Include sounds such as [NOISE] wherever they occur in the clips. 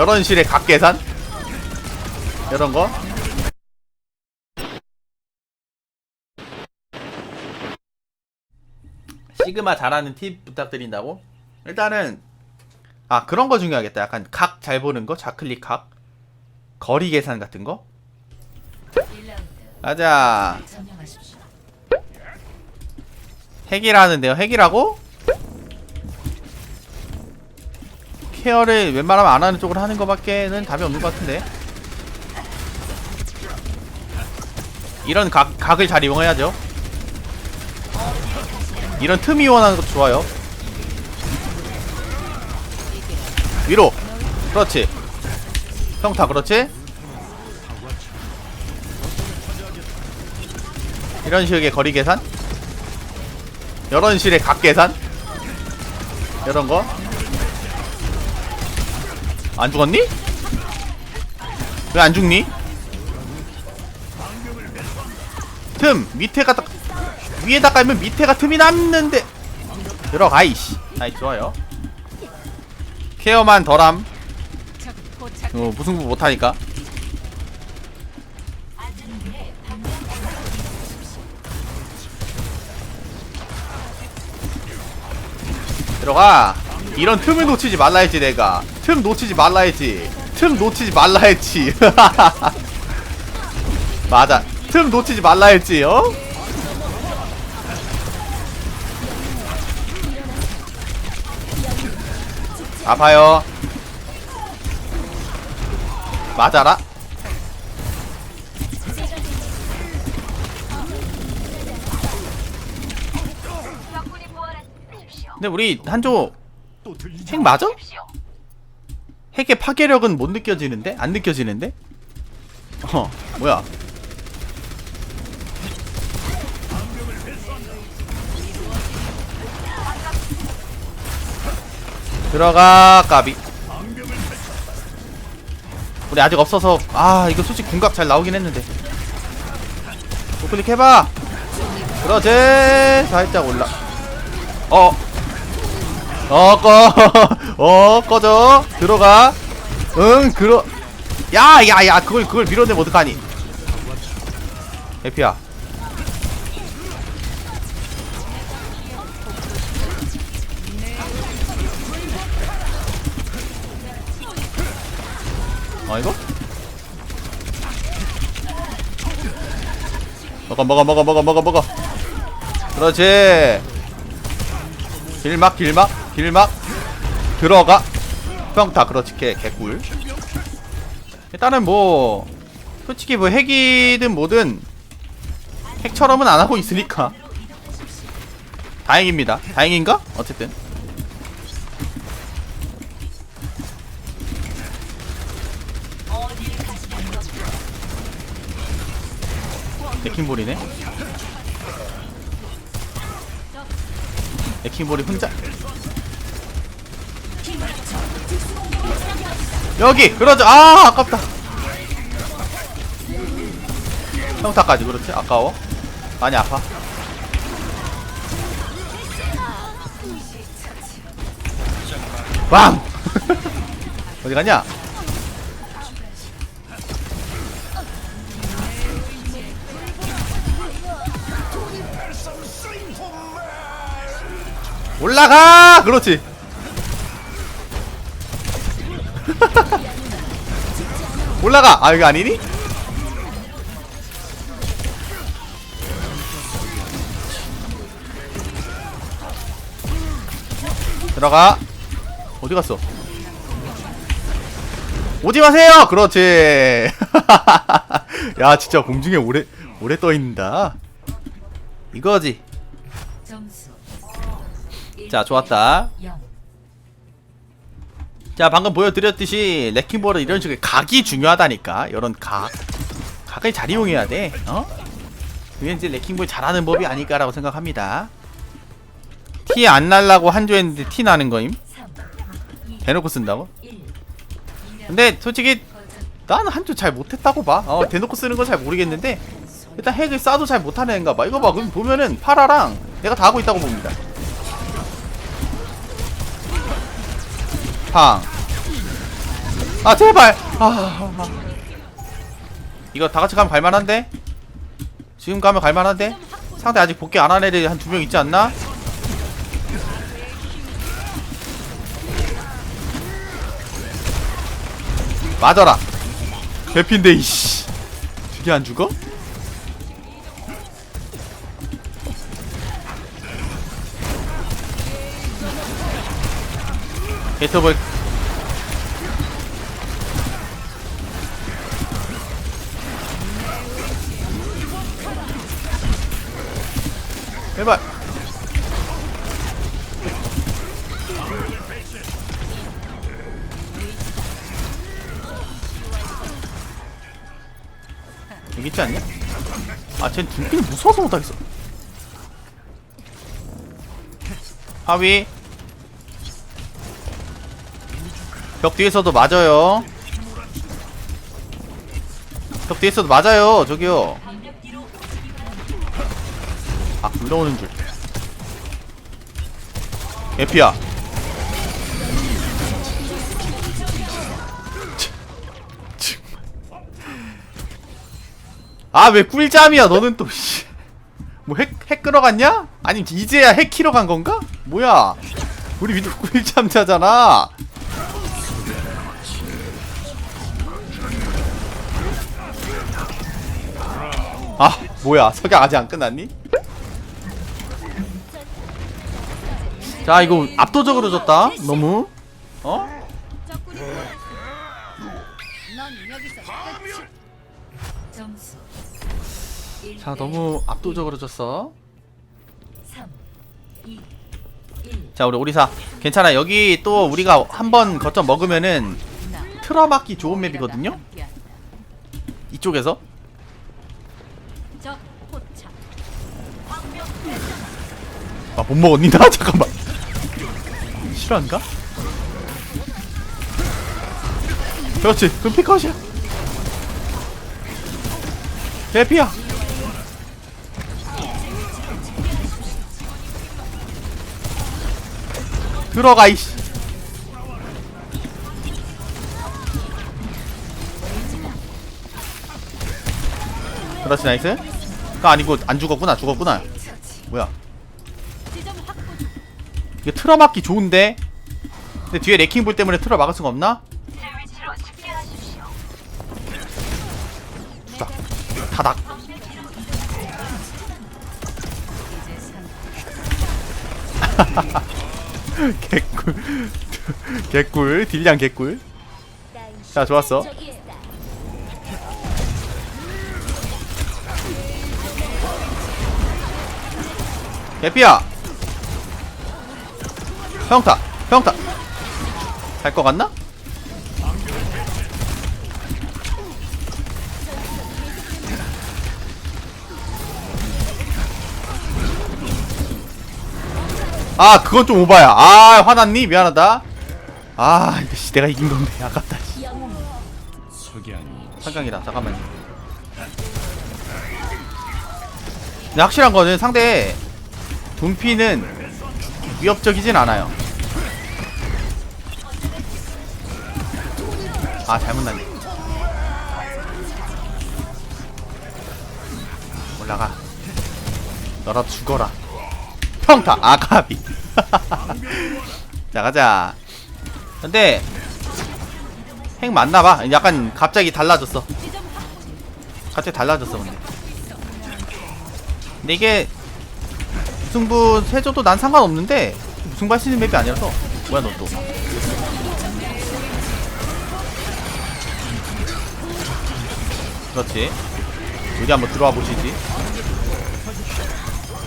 이런 실의 각 계산? 이런 거? 시그마 잘하는 팁 부탁드린다고? 일단은 아 그런 거 중요하겠다. 약간 각 잘 보는 거? 좌클릭 각? 거리 계산 같은 거? 가자. 핵이라는데요. 핵이라고 케어를 웬만하면 안 하는 쪽으로 하는 거밖에는 답이 없는 것 같은데. 이런 각, 각을 잘 이용해야죠. 이런 틈이 원하는 것도 좋아요. 위로. 그렇지. 평타 그렇지? 이런 식의 거리 계산? 이런 식의 각 계산? 이런 거 안 죽었니? 왜 안 죽니? 틈 밑에가 딱 위에다 깔면 밑에가 틈이 남는데. 들어가 이씨. 아이 좋아요. 케어만 덜함. 어, 무승부 못하니까. 들어가 이런 틈을 놓치지 말라 했지 내가. 틈 놓치지 말라 했지. 틈 놓치지 말라 했지. [LAUGHS] 맞아. 틈 놓치지 말라 했지 어? 아파요. 맞아라. 근데 우리 한조 핵 맞아? 핵의 파괴력은 못 느껴지는데? 안 느껴지는데? 어 뭐야? 들어가 까비. 우리 아직 없어서 아 이거 솔직히 궁각 잘 나오긴 했는데. 우클릭 해봐. 그렇지. 살짝 올라. 어 어, 꺼, [LAUGHS] 어, 꺼져. 들어가. 응, 그러. 야, 야, 야, 그걸, 그걸 밀어내면 어떡하니? 에피야. 어, 이거? 먹어, 먹어, 먹어, 먹어, 먹어, 먹어. 그렇지. 길막, 길막. 길막 들어가. 평타 그렇지 개 개꿀. 일단은 뭐 솔직히 뭐 핵이든 뭐든 핵처럼은 안 하고 있으니까. 다행입니다. 다행인가? 어쨌든. 레킹볼이네. 레킹볼이 혼자 여기 그러죠. 아 아깝다. 평타까지 그렇지? 아까워? 많이 아파? 빵 [LAUGHS] 어디 갔냐? 올라가! 그렇지 올라가 아 이거 아니니? 들어가 어디 갔어? 오지 마세요. 그렇지. [LAUGHS] 야 진짜 공중에 오래 오래 떠 있는다. 이거지. 자 좋았다. 0자 방금 보여드렸듯이 레킹볼은 이런 식의 각이 중요하다니까. 이런 각. 각을 잘 이용해야 돼 어? 그게 이제 레킹볼 잘하는 법이 아닐까라고 생각합니다. 티 안 날라고 한조 했는데 티 나는 거임? 3 대놓고 쓴다고? 1 근데 솔직히 나는 한조 잘 못했다고 봐. 어, 대놓고 쓰는 건 잘 모르겠는데 일단 핵을 쏴도 잘 못하는 애인가 봐. 이거 봐 그럼 보면은 파라랑 내가 다 하고 있다고 봅니다 팡. 아 제발. 아, 아. 이거 다 같이 가면 갈만한데? 지금 가면 갈만한데? 상대 아직 복귀 안 한 애들이 한 두 명 있지 않나? 맞아라. 개핀데 이씨. 되게 안 죽어? 게터볼 제발 여기 있지 않냐? 아, 쟨 둔피는 무서워서 못하겠어. 하위. 벽 뒤에서도 맞아요. 벽 뒤에서도 맞아요. 저기요. 아, 물러오는 줄. 에피야. 아왜 꿀잠이야 너는 또 씨. 뭐핵 핵 끌어갔냐? 아니 이제야 핵 키러 간 건가? 뭐야 우리 위도 꿀잠 자잖아 아 뭐야? 석양 아직 안 끝났니? 자 이거 압도적으로 졌다. 너무. 어? 넌 여기서 끝이. 점수 자 너무 압도적으로 졌어. 3 2 1 자 우리 오리사. 괜찮아. 여기 또 우리가 한 번 거점 먹으면은 나 틀어막기 좋은 맵이거든요? 이쪽에서 아 못 먹었니 나 [LAUGHS] 잠깐만. 실화인가? 그렇지. 그럼 피컷이야. 개피야. 들어가 이씨. 그렇지 나이스. 그 아니고 안 죽었구나 죽었구나. 뭐야. 이거 틀어 막기 좋은데? 근데 뒤에 레킹볼 때문에 틀어 막을 수가 없나? 좋다 타닥. [LAUGHS] 개꿀. [LAUGHS] 개꿀. 딜량 개꿀. 자 좋았어. 개피야 평타 평타 갈 것 같나? 아 그건 좀 오바야 아 화났니? 미안하다 아 이거 씨 내가 이긴 건데 [LAUGHS] 아깝다 씨. 상강이다 잠깐만요 근데 확실한 거는 상대 돈피는 위협적이진 않아요. 아 잘못 났네. 올라가. 너라도 죽어라. 평타! 아가비. [LAUGHS] 자 가자. 근데 핵 맞나봐. 약간 갑자기 달라졌어. 갑자기 달라졌어 근데. 근데 이게 무 승부 해줘도 난 상관없는데 무승부 할 수 있는 맵이 아니라서. 뭐야 너 또. 그렇지. 어디 한번 들어와 보시지.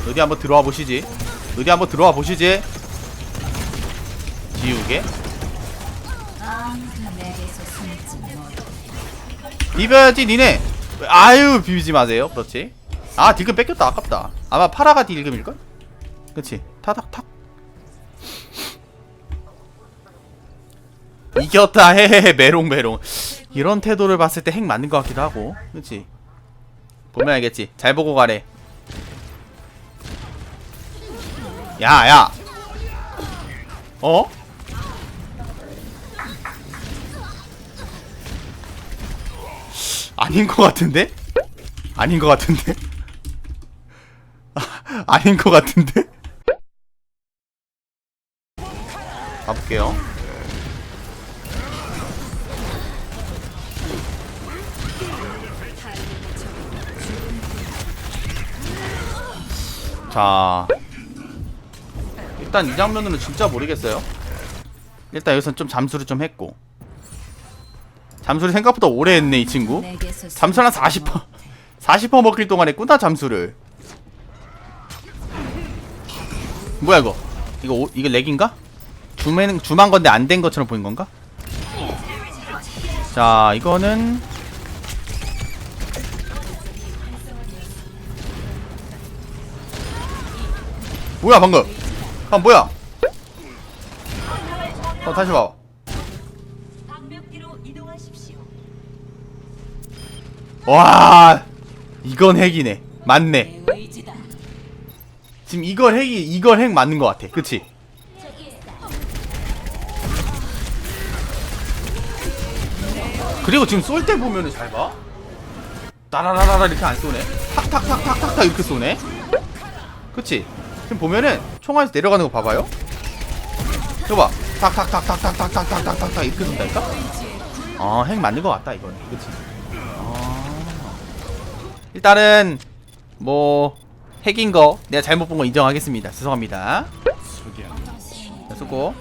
어디 한번 들어와 보시지. 어디 한번 들어와 보시지. 지우개. 비벼야지 니네. 아유 비비지 마세요. 그렇지. 아 딜금 뺏겼다. 아깝다. 아마 파라가 딜금일걸? 그치. 타닥탁. 이겼다. 헤헤헤. 메롱메롱. 이런 태도를 봤을 때 핵 맞는 것 같기도 하고. 그치. 보면 알겠지. 잘 보고 가래. 야야. 어? 아닌 것 같은데? 아닌 것 같은데? [LAUGHS] 아닌 것 같은데? 가볼게요. 자, 일단 이 장면으로는 진짜 모르겠어요. 일단 여기선 좀 잠수를 좀 했고 잠수를 생각보다 오래 했네 이 친구. 잠수를 한 40퍼 40퍼 [LAUGHS] 먹힐 동안 했구나 잠수를. 뭐야 이거? 이거 오, 이거 렉인가? 주맨 주만 건데 안 된 것처럼 보인 건가? 자 이거는 뭐야 방금? 아 뭐야? 어 다시 봐. 와 이건 핵이네. 맞네. 지금 이걸 핵이 이걸 핵 맞는 것 같아. 그치? 그리고 지금 쏠 때 보면은 잘 봐. 따라라라라 이렇게 안 쏘네. 탁탁탁탁탁탁 이렇게 쏘네. 그치? 지금 보면은 총알에서 내려가는 거 봐봐요. 이거 봐. 탁탁탁탁탁탁탁탁탁탁 이렇게 쏜다니까? 어, 핵 맞는 것 같다 이거는. 그치? 어. 일단은 뭐 핵인 거 내가 잘못 본 거 인정하겠습니다. 죄송합니다. 자, 수고.